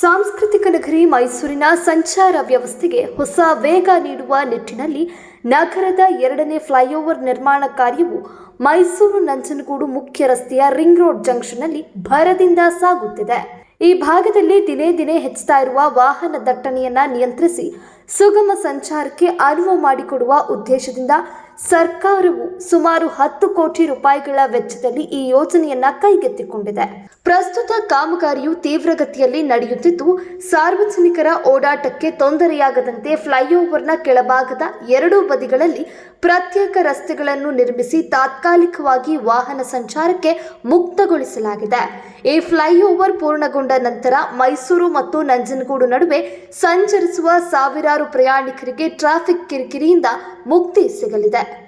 ಸಾಂಸ್ಕೃತಿಕ ನಗರಿ ಮೈಸೂರಿನ ಸಂಚಾರ ವ್ಯವಸ್ಥೆಗೆ ಹೊಸ ವೇಗ ನೀಡುವ ನಿಟ್ಟಿನಲ್ಲಿ ನಗರದ ಎರಡನೇ ಫ್ಲೈಓವರ್ ನಿರ್ಮಾಣ ಕಾರ್ಯವು ಮೈಸೂರು ನಂಜನಗೂಡು ಮುಖ್ಯ ರಸ್ತೆಯ ರಿಂಗ್ ರೋಡ್ ಜಂಕ್ಷನ್ನಲ್ಲಿ ಭರದಿಂದ ಸಾಗುತ್ತಿದೆ. ಈ ಭಾಗದಲ್ಲಿ ದಿನೇ ದಿನೇ ಹೆಚ್ಚುತ್ತಾ ಇರುವ ವಾಹನ ದಟ್ಟಣೆಯನ್ನ ನಿಯಂತ್ರಿಸಿ ಸುಗಮ ಸಂಚಾರಕ್ಕೆ ಅನುವು ಮಾಡಿಕೊಡುವ ಉದ್ದೇಶದಿಂದ ಸರ್ಕಾರವು ಸುಮಾರು ಹತ್ತು ಕೋಟಿ ರೂಪಾಯಿಗಳ ವೆಚ್ಚದಲ್ಲಿ ಈ ಯೋಜನೆಯನ್ನ ಕೈಗೆತ್ತಿಕೊಂಡಿದೆ. ಪ್ರಸ್ತುತ ಕಾಮಗಾರಿಯು ತೀವ್ರಗತಿಯಲ್ಲಿ ನಡೆಯುತ್ತಿದ್ದು, ಸಾರ್ವಜನಿಕರ ಓಡಾಟಕ್ಕೆ ತೊಂದರೆಯಾಗದಂತೆ ಫ್ಲೈಓವರ್ನ ಕೆಳಭಾಗದ ಎರಡೂ ಬದಿಗಳಲ್ಲಿ ಪ್ರತ್ಯೇಕ ರಸ್ತೆಗಳನ್ನು ನಿರ್ಮಿಸಿ ತಾತ್ಕಾಲಿಕವಾಗಿ ವಾಹನ ಸಂಚಾರಕ್ಕೆ ಮುಕ್ತಗೊಳಿಸಲಾಗಿದೆ. ಈ ಫ್ಲೈಓವರ್ ಪೂರ್ಣಗೊಂಡ ನಂತರ ಮೈಸೂರು ಮತ್ತು ನಂಜನಗೂಡು ನಡುವೆ ಸಂಚರಿಸುವ ಸಾವಿರಾರು ಪ್ರಯಾಣಿಕರಿಗೆ ಟ್ರಾಫಿಕ್ ಕಿರಿಕಿರಿಯಿಂದ ಮುಕ್ತಿ ಸಿಗಲಿದೆ.